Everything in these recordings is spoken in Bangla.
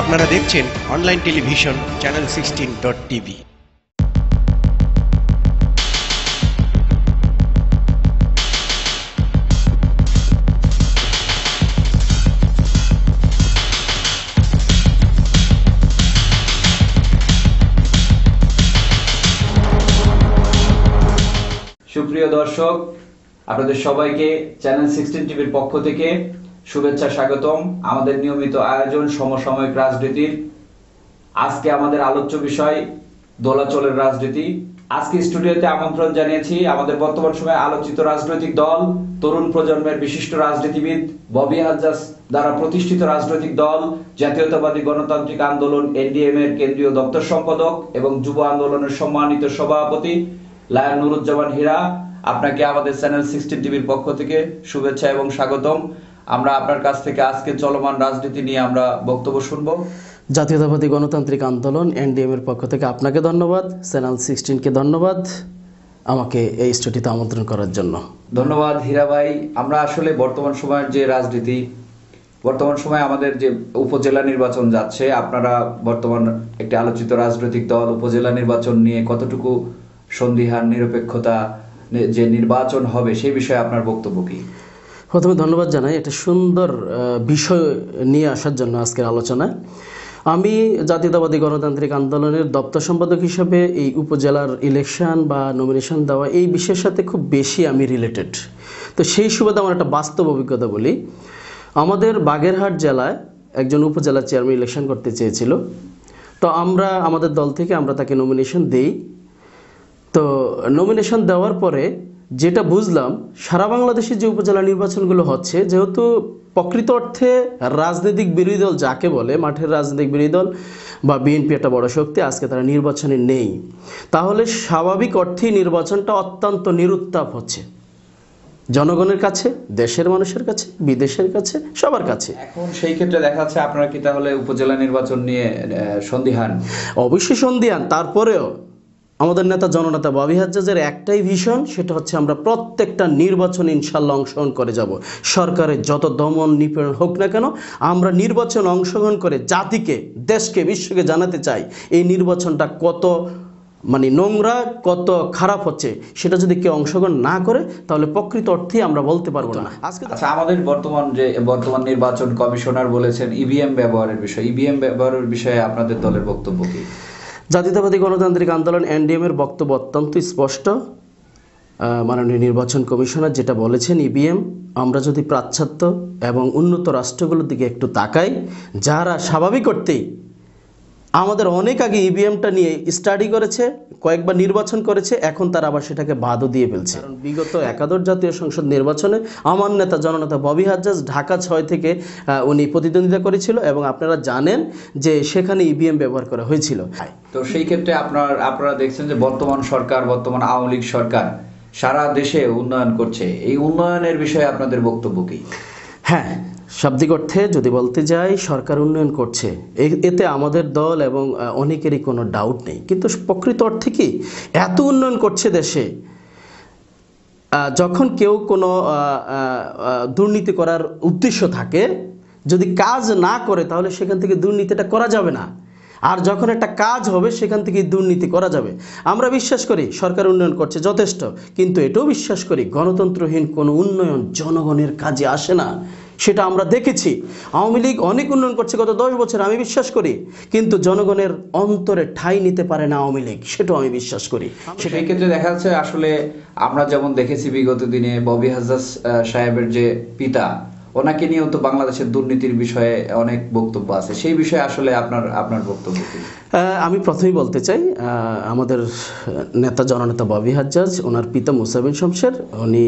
আপনারা দেখছেন online television channel sixteen dot TV. সুপ্রিয় দর্শক, আপনাদের সবাইকে চ্যানেল সিক্সটিন টিভির পক্ষ থেকে শুভেচ্ছা স্বাগতম। আমাদের নিয়মিত আয়োজন সমসাময়িক রাজনীতির আজকে আমাদের আলোচ্য বিষয় দোলাচলের রাজনীতি। আজকে স্টুডিওতে আমন্ত্রণ জানিয়েছি আমাদের বর্তমান সময়ে আলোচিত রাজনৈতিক দল, তরুণ প্রজন্মের বিশিষ্ট রাজনীতিবিদ, ববি হাজ্জাস দ্বারা প্রতিষ্ঠিত রাজনৈতিক দল, জাতীয়তাবাদী গণতান্ত্রিক আন্দোলন এনডিএম এর কেন্দ্রীয় দপ্তর সম্পাদক এবং যুব আন্দোলনের সম্মানিত সভাপতি লায়ন নুরুজ্জামান হীরা আপনাকে আমাদের চ্যানেল সিক্সটিন টিভির পক্ষ থেকে শুভেচ্ছা এবং স্বাগতম। আমরা আপনার কাছ থেকে আজকে চলমান রাজনীতি নিয়ে আমরা বক্তব্য শুনব। জাতীয়তাবাদী গণতান্ত্রিক আন্দোলন এনডিএম এর পক্ষ থেকে আপনাকে ধন্যবাদ। চ্যানেল সিক্সটিনকে ধন্যবাদ আমাকে এই স্টুডিওতে আমন্ত্রণ করার জন্য। ধন্যবাদ হীরা ভাই। আমরা আসলে বর্তমান সময়ের যে রাজনীতি বর্তমান সময়ে আমাদের যে উপজেলা নির্বাচন যাচ্ছে আপনারা বর্তমান একটি আলোচিত রাজনৈতিক দল উপজেলা নির্বাচন নিয়ে কতটুকু সন্দিহান নিরপেক্ষতা যে নির্বাচন হবে সেই বিষয়ে আপনার বক্তব্য কি? প্রথমে ধন্যবাদ জানাই, একটা সুন্দর বিষয় নিয়ে আসার জন্য আজকের আলোচনায় আমি জাতীয়তাবাদী গণতান্ত্রিক আন্দোলনের দপ্তর সম্পাদক হিসেবে এই উপজেলার ইলেকশন বা নমিনেশন দেওয়া এই বিষয়ের সাথে খুব বেশি আমি রিলেটেড তো সেই সুবাদে আমার একটা বাস্তব অভিজ্ঞতা বলি। আমাদের বাগেরহাট জেলায় একজন উপজেলা চেয়ারম্যান ইলেকশন করতে চেয়েছিল। তো আমরা, আমাদের দল থেকে আমরা তাকে নমিনেশন দেই। তো নমিনেশন দেওয়ার পরে যেটা বুঝলাম সারা বাংলাদেশে যে উপজেলা নির্বাচনগুলো হচ্ছে যেহেতু প্রকৃত অর্থে রাজনৈতিক বিরোধী দল যাকে বলে মাঠের রাজনৈতিক বিরোধী দল বা বিএনপি একটা বড় শক্তি আজকে তারা নির্বাচনে নেই। তাহলে স্বাভাবিক অর্থেই নির্বাচনটা অত্যন্ত নিরুত্তাপ হচ্ছে। জনগণের কাছে দেশের মানুষের কাছে বিদেশের কাছে সবার কাছে। এখন সেই ক্ষেত্রে দেখা যাচ্ছে আপনারা কি তাহলে উপজেলা নির্বাচন নিয়ে সন্দিহান? অবশ্যই সন্ধিয়ান তারপরেও আমাদের নেতা জননেতা ববি হাজ্জাজের একটাই ভীষণ, সেটা হচ্ছে আমরা প্রত্যেকটা নির্বাচনে ইনশাল্লাহ অংশগ্রহণ করে যাব। সরকারের যত দমন নিপীড়ন হোক না কেন, আমরা নির্বাচন অংশগ্রহণ করে জাতিকে, দেশকে, বিশ্বকে জানাতে চাই। এই নির্বাচনটা কত মানে নোংরা, কত খারাপ হচ্ছে, সেটা যদি কেউ অংশগ্রহণ না করে, তাহলে প্রকৃত অর্থেই আমরা বলতে পারব না। আজকে আচ্ছা আমাদের বর্তমান যে, বর্তমান নির্বাচন কমিশনার বলেছেন ইভিএম ব্যবহারের বিষয়। ইভিএম ব্যবহারের বিষয়ে আপনাদের দলের বক্তব্য কি? জাতীয়তাবাদী গণতান্ত্রিক আন্দোলন এনডিএম এর বক্তব্য অত্যন্ত স্পষ্ট। মাননীয় নির্বাচন কমিশনার যেটা বলেছেন ইবিএম আমরা যদি প্রাচ্ছাত্য এবং উন্নত রাষ্ট্রগুলোর দিকে একটু তাকাই, যারা স্বাভাবিক অর্থেই আমাদের অনেক আগে ইভিএমটা নিয়ে স্টাডি করেছে কয়েকবার নির্বাচন করেছে এখন তারা আবার সেটাকে বাদও দিয়ে ফেলছে। কারণ বিগত একাদশ জাতীয় সংসদ নির্বাচনে আমার নেতা জননেতা ববি হাজ্জাজ ঢাকা ছয় থেকে আহ, উনি প্রতিদ্বন্দ্বিতা করেছিল এবং আপনারা জানেন যে সেখানে ইভিএম ব্যবহার করা হয়েছিল। তো সেই ক্ষেত্রে আপনার আপনারা দেখছেন যে বর্তমান সরকার বর্তমান আওয়ামী লীগ সরকার সারা দেশে উন্নয়ন করছে। এই উন্নয়নের বিষয়ে আপনাদের বক্তব্য কি? হ্যাঁ শাব্দিক অর্থে যদি বলতে যাই, সরকার উন্নয়ন করছে। এতে আমাদের দল এবং অনেকেরই কোনো ডাউট নেই। কিন্তু প্রকৃত অর্থে কি? এত উন্নয়ন করছে দেশে যখন কেউ কোনো দুর্নীতি করার উদ্দেশ্য থাকে, যদি কাজ না করে তাহলে সেখান থেকে দুর্নীতিটা করা যাবে না। আর যখন একটা কাজ হবে, সেখান থেকে দুর্নীতি করা যাবে। আমরা বিশ্বাস করি, সরকার উন্নয়ন করছে যথেষ্ট। কিন্তু এটাও বিশ্বাস করি, গণতন্ত্রহীন কোনো উন্নয়ন জনগণের কাজে আসে না। সেটা আমরা দেখেছি। আওয়ামী লীগ অনেক উন্নয়ন করছে, গত দশ বছর আমি বিশ্বাস করি, কিন্তু জনগণের অন্তরে ঠাই নিতে পারে না আওয়ামী লীগ, সেটাও আমি বিশ্বাস করি। সেই ক্ষেত্রে দেখা যাচ্ছে আসলে আমরা যেমন দেখেছি বিগত দিনে ববি হাজাজ সাহেবের যে পিতা, ওনাকে নিয়েও তো বাংলাদেশের দুর্নীতির বিষয়ে অনেক বক্তব্য আছে। সেই বিষয়ে আসলে আপনার আপনার বক্তব্য আমি প্রথমেই বলতে চাই আমাদের নেতা জননেতা ববি হাজ্জাজ, ওনার পিতা মুসাবিন শমশের, উনি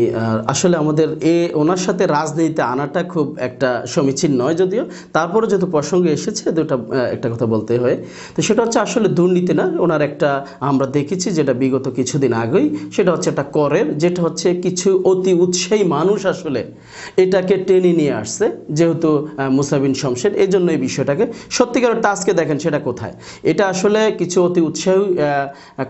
আসলে আমাদের এ, ওনার সাথে রাজনীতিতে আনাটা খুব একটা সমীচীন নয় যদিও তারপরে যেহেতু প্রসঙ্গে এসেছে, দুটা একটা কথা বলতে হয়। তো সেটা হচ্ছে আসলে দুর্নীতি না, ওনার একটা, আমরা দেখেছি যেটা বিগত কিছুদিন আগেই, সেটা হচ্ছে একটা করের, যেটা হচ্ছে কিছু অতি উৎসাহী মানুষ আসলে এটাকে টেনে নিয়ে আসছে, যেহেতু মুসাবিন শমশের এই জন্য এই বিষয়টাকে। সত্যিকার আজকে দেখেন সেটা কোথায়? এটা আসলে কিছু অতি উৎসাহী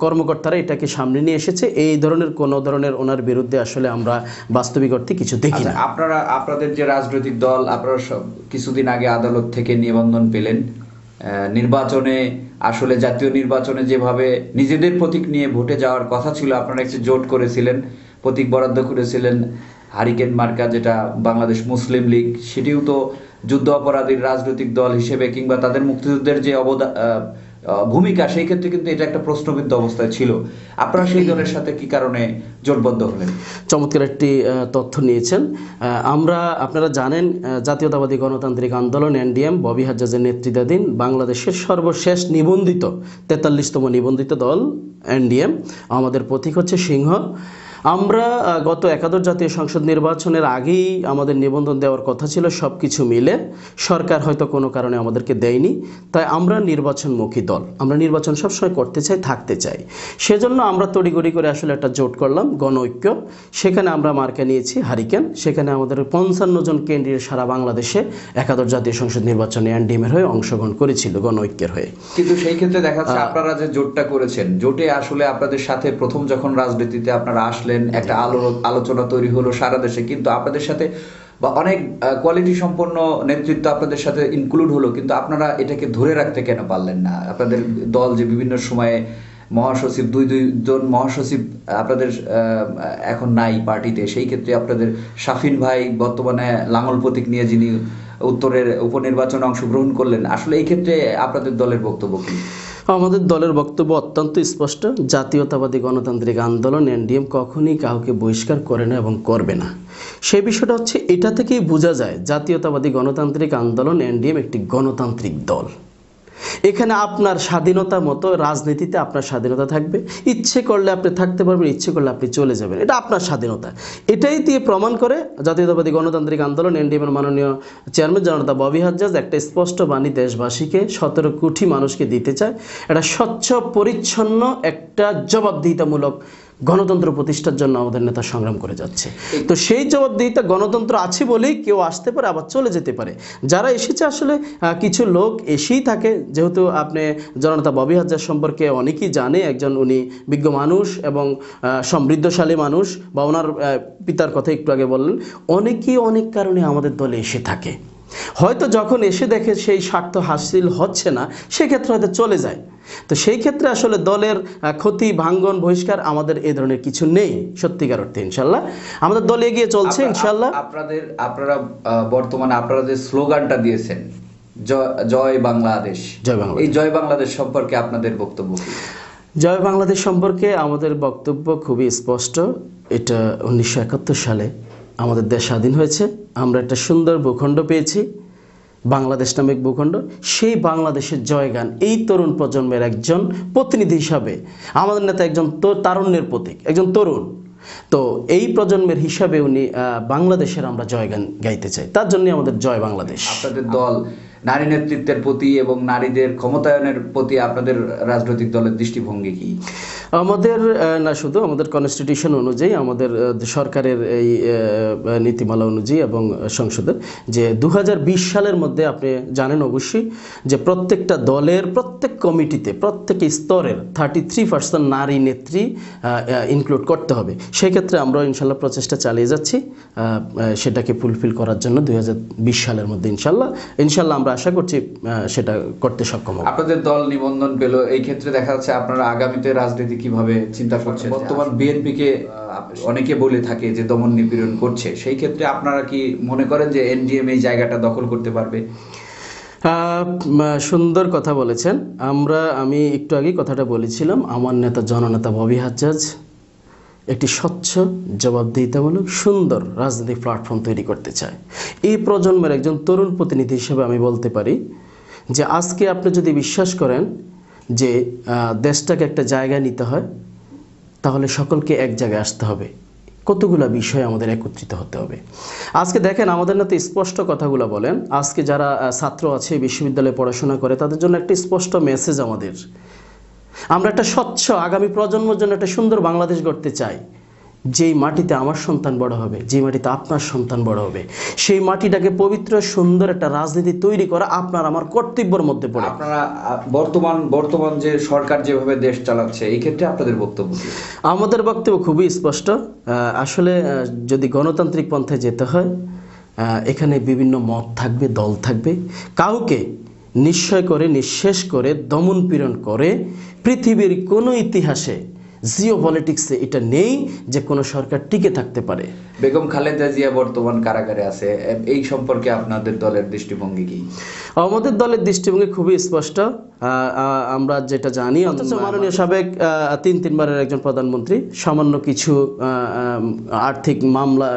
কর্মকর্তারা এটাকে সামনে নিয়ে এসেছে। এই ধরনের কোনো ধরনের ওনার বিরুদ্ধে আসলে আমরা বাস্তবিক অর্থে কিছু দেখি না। আচ্ছা, আপনারা আপনাদের যে রাজনৈতিক দল আপনারা সব কিছুদিন আগে আদালত থেকে নিবন্ধন পেলেন। নির্বাচনে আসলে জাতীয় নির্বাচনে যেভাবে নিজেদের প্রতীক নিয়ে ভোটে যাওয়ার কথা ছিল আপনারা একটি জোট করেছিলেন প্রতীক বরাদ্দ করেছিলেন হারিকেন মার্কা যেটা বাংলাদেশ মুসলিম লীগ সেটিও তো যুদ্ধ অপরাধীর রাজনৈতিক দল হিসেবে কিংবা তাদের মুক্তিযুদ্ধের যে অবদান ভূমিকা, সেই ক্ষেত্রে কিন্তু এটা একটা প্রশ্নবিদ্ধ অবস্থায় ছিল। আপনারা সেই দলের সাথে কি কারণে জোটবদ্ধ হলেন? চমৎকার একটি তথ্য নিয়েছেন। আমরা, আপনারা জানেন জাতীয়তাবাদী গণতান্ত্রিক আন্দোলন, এনডিএম, ববি হাজ্জাজের নেতৃত্বাধীন বাংলাদেশের সর্বশেষ নিবন্ধিত তেতাল্লিশতম নিবন্ধিত দল, এনডিএম। আমাদের প্রতীক হচ্ছে সিংহ। আমরা গত একাদশ জাতীয় সংসদ নির্বাচনের আগেই আমাদের নিবন্ধন দেওয়ার কথা ছিল সব কিছু মিলে। সরকার হয়তো কোনো কারণে আমাদেরকে দেয়নি। তাই আমরা নির্বাচনমুখী দল। আমরা নির্বাচন সবসময় করতে চাই থাকতে চাই। সেজন্য আমরা তড়িগড়ি করে আসলে একটা জোট করলাম গণ ঐক্য সেখানে আমরা মার্কে নিয়েছি হারিকেন। সেখানে আমাদের পঞ্চান্ন জন কেন্দ্রীয় সারা বাংলাদেশে একাদশ জাতীয় সংসদ নির্বাচনে এনডিএমের হয়ে অংশগ্রহণ করেছিল গণ ঐক্যের হয়ে। কিন্তু সেই ক্ষেত্রে দেখা যাচ্ছে আপনারা যে জোটটা করেছেন জোটে আসলে আপনাদের সাথে প্রথম যখন রাজনীতিতে আপনারা আসলেন একটা আলো, আলোচনা তৈরি হলো সারা দেশে, কিন্তু আপনাদের সাথে বা অনেক কোয়ালিটি সম্পন্ন নেতৃত্ব আপনাদের সাথে ইনক্লুড হলো, কিন্তু আপনারা এটাকে ধরে রাখতে কেন পারলেন না? আপনাদের দল যে বিভিন্ন সময়ে মহাসচিব, দুই দুই জন মহাসচিব আপনাদের এখন নাই পার্টিতে, সেই ক্ষেত্রে আপনাদের শাফিন ভাই বর্তমানে লাঙল প্রতীক নিয়ে যিনি উত্তরের উপনির্বাচনে অংশগ্রহণ করলেন, আসলে এই ক্ষেত্রে আপনাদের দলের বক্তব্য কি? আমাদের দলের বক্তব্য অত্যন্ত স্পষ্ট। জাতীয়তাবাদী গণতান্ত্রিক আন্দোলন, এনডিএম কখনই কাউকে বহিষ্কার করে না এবং করবে না। সে বিষয়টা হচ্ছে, এটা থেকেই বোঝা যায়, জাতীয়তাবাদী গণতান্ত্রিক আন্দোলন, এনডিএম একটি গণতান্ত্রিক দল। এখানে আপনার স্বাধীনতা মতো রাজনীতিতে আপনার স্বাধীনতা থাকবে। ইচ্ছে করলে আপনি থাকতে পারবেন, ইচ্ছে করলে আপনি চলে যাবেন। এটা আপনার স্বাধীনতা। এটাই দিয়ে প্রমাণ করে জাতীয়তাবাদী গণতান্ত্রিক আন্দোলন, এনডিএমের মাননীয় চেয়ারম্যান জনতা ববি হাজ্জাজ একটা স্পষ্ট বাণী দেশবাসীকে, সতেরো কোটি মানুষকে দিতে চায়। এটা স্বচ্ছ, পরিচ্ছন্ন, একটা জবাবদিহিতামূলক গণতন্ত্র প্রতিষ্ঠার জন্য আমাদের নেতা সংগ্রাম করে যাচ্ছে। তো সেই জবাবদিহিতা গণতন্ত্র আছে বলেই কেউ আসতে পারে, আবার চলে যেতে পারে। যারা এসেছে আসলে কিছু লোক এসেই থাকে। যেহেতু আপনি জনতা ববি হাজার সম্পর্কে অনেকেই জানে, একজন উনি বিজ্ঞ মানুষ এবং সমৃদ্ধশালী মানুষ বা ওনার পিতার কথা একটু আগে বললেন। অনেকেই অনেক কারণে আমাদের দলে এসে থাকে। হয়তো যখন এসে দেখে সেই স্বার্থ হাসিল হচ্ছে না সেক্ষেত্রে হয়তো চলে যায়। তো সেই ক্ষেত্রে আসলে দলের ক্ষতি ভাঙ্গন বহিষ্কার আমাদের এই ধরনের কিছু নেই সত্যিকার অর্থে ইনশাল্লাহ। আমাদের দল এগিয়ে চলছে ইনশাল্লাহ। আপনাদের আপনারা বর্তমানে আপনারা যে স্লোগানটা দিয়েছেন জয় বাংলাদেশ। জয় বাংলাদেশ। এই জয় বাংলাদেশ সম্পর্কে আপনাদের বক্তব্য জয় বাংলাদেশ সম্পর্কে আমাদের বক্তব্য খুবই স্পষ্ট। এটা উনিশশো একাত্তর সালে আমাদের দেশ স্বাধীন হয়েছে, আমরা একটা সুন্দর ভূখণ্ড পেয়েছি, বাংলাদেশ নামে ভূখণ্ড, সেই বাংলাদেশের জয়গান, এই তরুণ প্রজন্মের একজন প্রতিনিধি হিসাবে, আমাদের নেতা একজন তারুণ্যের প্রতীক, একজন তরুণ। তো এই প্রজন্মের হিসাবে উনি বাংলাদেশের আমরা জয়গান গাইতে চাই, তার জন্য আমাদের জয় বাংলাদেশ। আপনাদের দল নারী নেতৃত্বের প্রতি এবং নারীদের ক্ষমতায়নের প্রতি আপনাদের রাজনৈতিক দলের দৃষ্টিভঙ্গি কি? আমাদের না শুধু, আমাদের কনস্টিটিউশন অনুযায়ী, আমাদের সরকারের এই নীতিমালা অনুযায়ী এবং সংসদের, যে দু হাজার বিশ সালের মধ্যে আপনি জানেন অবশ্যই যে প্রত্যেকটা দলের, প্রত্যেক কমিটিতে, প্রত্যেক স্তরের থার্টি থ্রি পার্সেন্ট নারী নেত্রী ইনক্লুড করতে হবে। সেক্ষেত্রে আমরা ইনশাল্লাহ প্রচেষ্টা চালিয়ে যাচ্ছি সেটাকে ফুলফিল করার জন্য দু হাজার বিশ সালের মধ্যে ইনশাল্লাহ। ইনশাল্লাহ আমরা আশা করছি সেটা করতে সক্ষম আপনাদের দল নিবন্ধন পেল, এই ক্ষেত্রে দেখা যাচ্ছে আপনারা আগামীতে রাজনীতি কীভাবে চিন্তা করছেন? বর্তমান বিএনপি কে অনেকে বলে থাকে যে দমন নিপীড়ন করছে। সেই ক্ষেত্রে আপনারা কি মনে করেন যে এনডিএম এই জায়গাটা দখল করতে পারবে? আহ, সুন্দর কথা বলেছেন। আমরা আমি একটু আগে কথাটা বলেছিলাম। আমার নেতা জননেতা ববি হাজ্জাজ একটি স্বচ্ছ জবাবদিহিতামূলক সুন্দর রাজনৈতিক প্ল্যাটফর্ম তৈরি করতে চায়। এই প্রজন্মের একজন তরুণ প্রতিনিধি হিসেবে আমি বলতে পারি যে আজকে আপনি যদি বিশ্বাস করেন যে দেশটাকে একটা জায়গায় নিতে হয়, তাহলে সকলকে এক জায়গায় আসতে হবে। কতগুলো বিষয় আমাদের একত্রিত হতে হবে। আজকে দেখেন, আমাদের না তো স্পষ্ট কথাগুলো বলেন। আজকে যারা ছাত্র আছে, বিশ্ববিদ্যালয়ে পড়াশোনা করে, তাদের জন্য একটা স্পষ্ট মেসেজ আমাদের। আমরা একটা স্বচ্ছ আগামী প্রজন্মের জন্য একটা সুন্দর বাংলাদেশ গড়তে চাই। যেই মাটিতে আমার সন্তান বড় হবে যেই মাটিতে আপনার সন্তান বড় হবে সেই মাটিটাকে পবিত্র সুন্দর একটা রাজনীতি তৈরি করা আপনার আমার কর্তব্যের মধ্যে পড়ে। আপনারা বর্তমান বর্তমান যে সরকার যেভাবে দেশ চালাচ্ছে এই ক্ষেত্রে আপনাদের বক্তব্য আমাদের বক্তব্য খুবই স্পষ্ট। আসলে যদি গণতান্ত্রিক পন্থায় যেতে হয় এখানে বিভিন্ন মত থাকবে দল থাকবে। কাউকে নিশ্চয় করে নিঃশেষ করে দমন পীড়ন করে পৃথিবীর কোনো ইতিহাসে জিও পলিটিক্সে এটা নেই যে কোনো সরকার টিকে থাকতে পারে। বেগম খালেদা জিয়া বর্তমান কারাগারে আছে এই সম্পর্কে আপনাদের দলের দৃষ্টিভঙ্গি কি? আমাদের দলের দৃষ্টিভঙ্গি খুবই স্পষ্ট। আমরা যেটা জানি অথচ মাননীয় সাবেক আহ, তিন তিনবারের একজন প্রধানমন্ত্রী সামান্য কিছু আর্থিক মামলা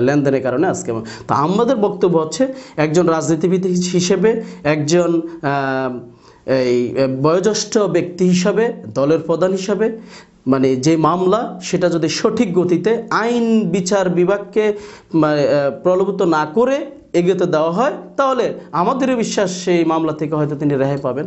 লেনদেনের কারণে আজকে তা আমাদের বক্তব্য হচ্ছে একজন রাজনীতিবিদ হিসেবে একজন আহ, এই বয়োজ্যেষ্ঠ ব্যক্তি হিসাবে দলের প্রধান হিসাবে মানে যে মামলা সেটা যদি সঠিক গতিতে আইন বিচার বিভাগকে মানে, প্রলোভিত না করে এগোতে দেওয়া হয় তাহলে আমাদেরও বিশ্বাস সেই মামলা থেকে হয়তো তিনি রেহাই পাবেন।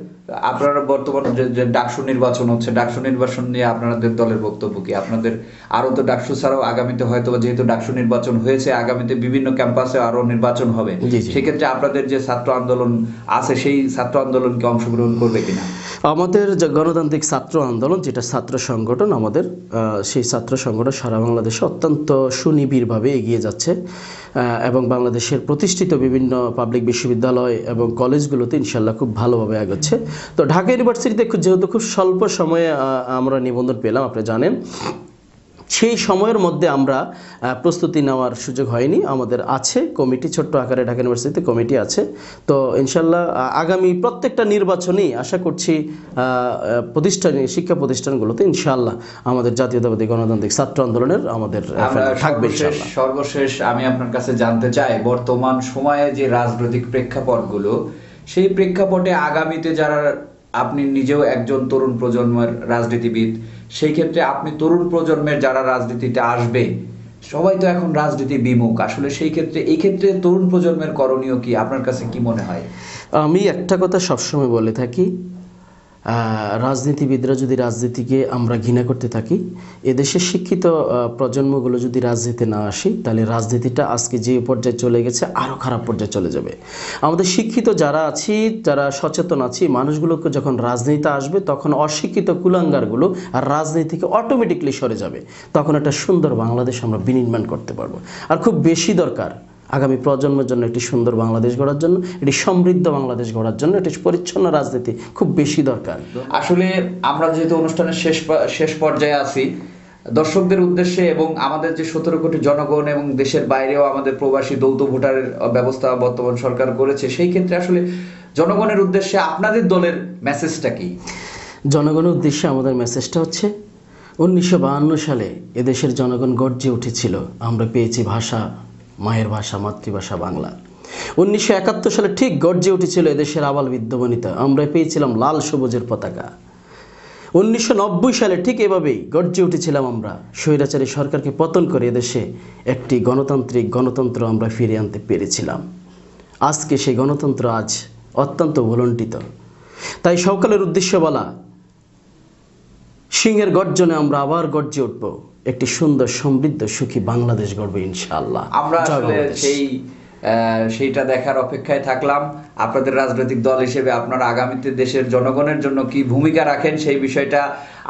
আপনারা বর্তমান যে ডাকসু নির্বাচন হচ্ছে ডাকসু নির্বাচন নিয়ে আপনাদের দলের বক্তব্য কি? আপনাদের আরও তো ডাকসু ছাড়াও আগামীতে হয়তো বা যেহেতু ডাকসু নির্বাচন হয়েছে আগামীতে বিভিন্ন ক্যাম্পাসে আরও নির্বাচন হবে। সেক্ষেত্রে আপনাদের যে ছাত্র আন্দোলন আছে সেই ছাত্র আন্দোলনকে অংশগ্রহণ করবে কিনা? আমাদের যে গণতান্ত্রিক ছাত্র আন্দোলন, যেটা ছাত্র সংগঠন, আমাদের সেই ছাত্র সংগঠন সারা বাংলাদেশে অত্যন্ত সুনিবিড়ভাবে এগিয়ে যাচ্ছে। এবং বাংলাদেশের প্রতিষ্ঠিত বিভিন্ন পাবলিক বিশ্ববিদ্যালয় এবং কলেজগুলোতে ইনশাল্লাহ খুব ভালোভাবে এগোচ্ছে। তো ঢাকা ইউনিভার্সিটিতে যেহেতু খুব স্বল্প সময়ে আমরা নিবন্ধন পেলাম, আপনি জানেন। সেই সময়ের মধ্যে আমরা প্রস্তুতি নেওয়ার সুযোগ হয়নি। আমাদের আছে কমিটি ছোট্ট আকারে ঢাকা ইউনিভার্সিটিতে কমিটি আছে। তো ইনশাল্লাহ আগামী প্রত্যেকটা নির্বাচনেই আশা করছি প্রতিষ্ঠানে শিক্ষা প্রতিষ্ঠানগুলোতে ইনশাল্লাহ আমাদের জাতীয়তাবাদী গণতান্ত্রিক ছাত্র আন্দোলনের আমাদের থাকবে সর্বশেষ আমি আপনার কাছে জানতে চাই বর্তমান সময়ে যে রাজনৈতিক প্রেক্ষাপটগুলো সেই প্রেক্ষাপটে আগামীতে যারা আপনি নিজেও একজন তরুণ প্রজন্মের রাজনীতিবিদ সেই ক্ষেত্রে আপনি তরুণ প্রজন্মের যারা রাজনীতিতে আসবে, সবাই তো এখন রাজনীতি বিমুখ। আসলে সেই ক্ষেত্রে, এই ক্ষেত্রে তরুণ প্রজন্মের করণীয় কি? আপনার কাছে কি মনে হয়? আমি একটা কথা সবসময় বলে থাকি রাজনীতিবিদরা যদি রাজনীতিকে আমরা ঘৃণা করতে থাকি, এদেশের শিক্ষিত প্রজন্মগুলো যদি রাজনীতিতে না আসি, তাহলে রাজনীতিটা আজকে যে পর্যায়ে চলে গেছে আরও খারাপ পর্যায়ে চলে যাবে। আমাদের শিক্ষিত যারা আছি, যারা সচেতন আছি, মানুষগুলোকে যখন রাজনীতিতে আসবে, তখন অশিক্ষিত কুলাঙ্গারগুলো আর রাজনীতি থেকে অটোমেটিকলি সরে যাবে। তখন একটা সুন্দর বাংলাদেশ আমরা বিনির্মাণ করতে পারব। আর খুব বেশি দরকার আগামী প্রজন্মের জন্য একটি সুন্দর বাংলাদেশ গড়ার জন্য এটি সমৃদ্ধ বাংলাদেশ গড়ার জন্য একটি পরিচ্ছন্ন রাজনীতি খুব বেশি দরকার। আসলে আমরা যেহেতু অনুষ্ঠানের শেষ শেষ পর্যায়ে আছি দর্শকদের উদ্দেশ্যে এবং আমাদের যে সতেরো কোটি জনগণ এবং দেশের বাইরেও আমাদের প্রবাসী দৌত ভোটারের ব্যবস্থা বর্তমান সরকার করেছে সেই ক্ষেত্রে আসলে জনগণের উদ্দেশ্যে আপনাদের দলের মেসেজটা কি? জনগণের উদ্দেশ্যে আমাদের মেসেজটা হচ্ছে উনিশশো বাহান্ন সালে এদেশের জনগণ গর্জে উঠেছিল আমরা পেয়েছি ভাষা মায়ের ভাষা, মাতৃভাষা বাংলা। উনিশশো একাত্তর সালে ঠিক গর্জে উঠেছিল এদেশের আবাল বিদ্যমানিতা আমরা পেয়েছিলাম লাল সবুজের পতাকা। উনিশশো নব্বই সালে ঠিক এভাবেই গর্জে উঠেছিলাম আমরা। স্বৈরাচারী সরকারকে পতন করে এদেশে একটি গণতান্ত্রিক গণতন্ত্র আমরা ফিরে আনতে পেরেছিলাম। আজকে সেই গণতন্ত্র আজ অত্যন্ত ভুলণ্ঠিত তাই সকালের উদ্দেশ্য বলা, সিংহের গর্জনে আমরা আবার গর্জে উঠব। একটি সুন্দর সমৃদ্ধ সুখী বাংলাদেশ গড়বে ইনশাআল্লাহ। আমরা আসলে সেই সেইটা দেখার অপেক্ষায় থাকলাম। আপনাদের রাজনৈতিক দল হিসেবে আপনারা আগামীতে দেশের জনগণের জন্য কি ভূমিকা রাখেন সেই বিষয়টা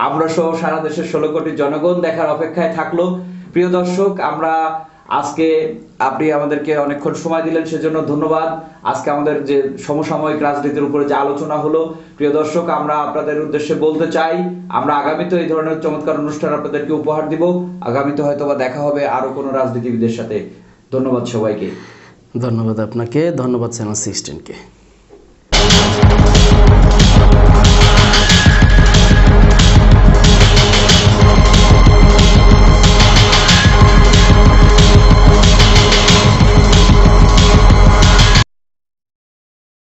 আমরা সহ সারা দেশের ষোলো কোটি জনগণ দেখার অপেক্ষায় থাকল। প্রিয় দর্শক আমরা আজকে আপনি আমাদেরকে অনেকক্ষণ সময় দিলেন, সেজন্য ধন্যবাদ। আজকে আমাদের যে সমসাময়িক রাজনীতির উপরে যে আলোচনা হলো, প্রিয় দর্শক, আমরা আপনাদের উদ্দেশ্যে বলতে চাই, আমরা আগামীতে এই ধরনের চমৎকার অনুষ্ঠান আপনাদেরকে উপহার দিব। আগামীতে হয়তো বা দেখা হবে আরও কোনো রাজনীতিবিদের সাথে। ধন্যবাদ সবাইকে। ধন্যবাদ আপনাকে, ধন্যবাদ চ্যানেল সিক্সটিনকে।